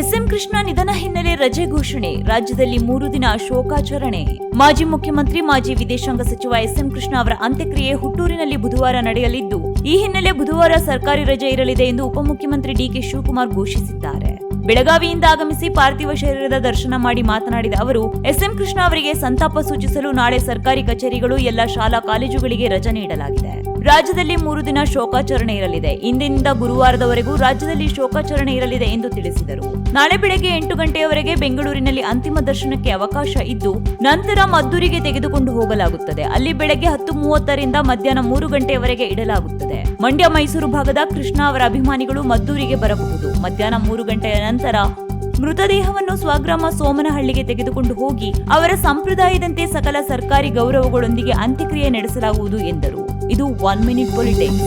S M Krishna ನಿಧನ ಹಿನ್ನೆಲೆ ರಜೆ ಘೋಷಣೆ. ರಾಜ್ಯದಲ್ಲಿ ಮೂರು ದಿನ ಶೋಕಾಚರಣೆ. ಮಾಜಿ ಮುಖ್ಯಮಂತ್ರಿ, ಮಾಜಿ ವಿದೇಶಾಂಗ ಸಚಿವ ಎಸ್ಎಂ ಕೃಷ್ಣ ಅವರ ಅಂತ್ಯಕ್ರಿಯೆ ಹುಟ್ಟೂರಿನಲ್ಲಿ ಬುಧವಾರ ನಡೆಯಲಿದ್ದು, ಈ ಹಿನ್ನೆಲೆ ಬುಧವಾರ ಸರ್ಕಾರಿ ರಜೆ ಇರಲಿದೆ ಎಂದು ಉಪಮುಖ್ಯಮಂತ್ರಿ ಡಿಕೆ ಶಿವಕುಮಾರ್ ಘೋಷಿಸಿದ್ದಾರೆ. ಬೆಳಗಾವಿಯಿಂದ ಆಗಮಿಸಿ ಪಾರ್ಥಿವ ಶರೀರದ ದರ್ಶನ ಮಾಡಿ ಮಾತನಾಡಿದ ಅವರು, ಎಸ್ಎಂ ಕೃಷ್ಣ ಅವರಿಗೆ ಸಂತಾಪ ಸೂಚಿಸಲು ನಾಳೆ ಸರ್ಕಾರಿ ಕಚೇರಿಗಳು, ಎಲ್ಲ ಶಾಲಾ ಕಾಲೇಜುಗಳಿಗೆ ರಜೆ ನೀಡಲಾಗಿದೆ. ರಾಜ್ಯದಲ್ಲಿ ಮೂರು ದಿನ ಶೋಕಾಚರಣೆ ಇರಲಿದೆ. ಇಂದಿನಿಂದ ಗುರುವಾರದವರೆಗೂ ರಾಜ್ಯದಲ್ಲಿ ಶೋಕಾಚರಣೆ ಇರಲಿದೆ ಎಂದು ತಿಳಿಸಿದರು. ನಾಳೆ ಬೆಳಗ್ಗೆ ಎಂಟು ಗಂಟೆಯವರೆಗೆ ಬೆಂಗಳೂರಿನಲ್ಲಿ ಅಂತಿಮ ದರ್ಶನಕ್ಕೆ ಅವಕಾಶ ಇದ್ದು, ನಂತರ ಮದ್ದೂರಿಗೆ ತೆಗೆದುಕೊಂಡು ಹೋಗಲಾಗುತ್ತದೆ. ಅಲ್ಲಿ ಬೆಳಗ್ಗೆ ಹತ್ತು ಮೂವತ್ತರಿಂದ ಮಧ್ಯಾಹ್ನ ಮೂರು ಗಂಟೆಯವರೆಗೆ ಇಡಲಾಗುತ್ತದೆ. ಮಂಡ್ಯ, ಮೈಸೂರು ಭಾಗದ ಕೃಷ್ಣ ಅವರ ಅಭಿಮಾನಿಗಳು ಮದ್ದೂರಿಗೆ ಬರಬಹುದು. ಮಧ್ಯಾಹ್ನ ಮೂರು ಗಂಟೆಯ ನಂತರ ಮೃತದೇಹವನ್ನು ಸ್ವಗ್ರಾಮ ಸೋಮನಹಳ್ಳಿಗೆ ತೆಗೆದುಕೊಂಡು ಹೋಗಿ, ಅವರ ಸಂಪ್ರದಾಯದಂತೆ ಸಕಲ ಸರ್ಕಾರಿ ಗೌರವಗಳೊಂದಿಗೆ ಅಂತ್ಯಕ್ರಿಯೆ ನಡೆಸಲಾಗುವುದು ಎಂದರು. ಇದು ಒನ್ ಮಿನಿಟ್ ಪೊಲಿಟಿಕ್ಸ್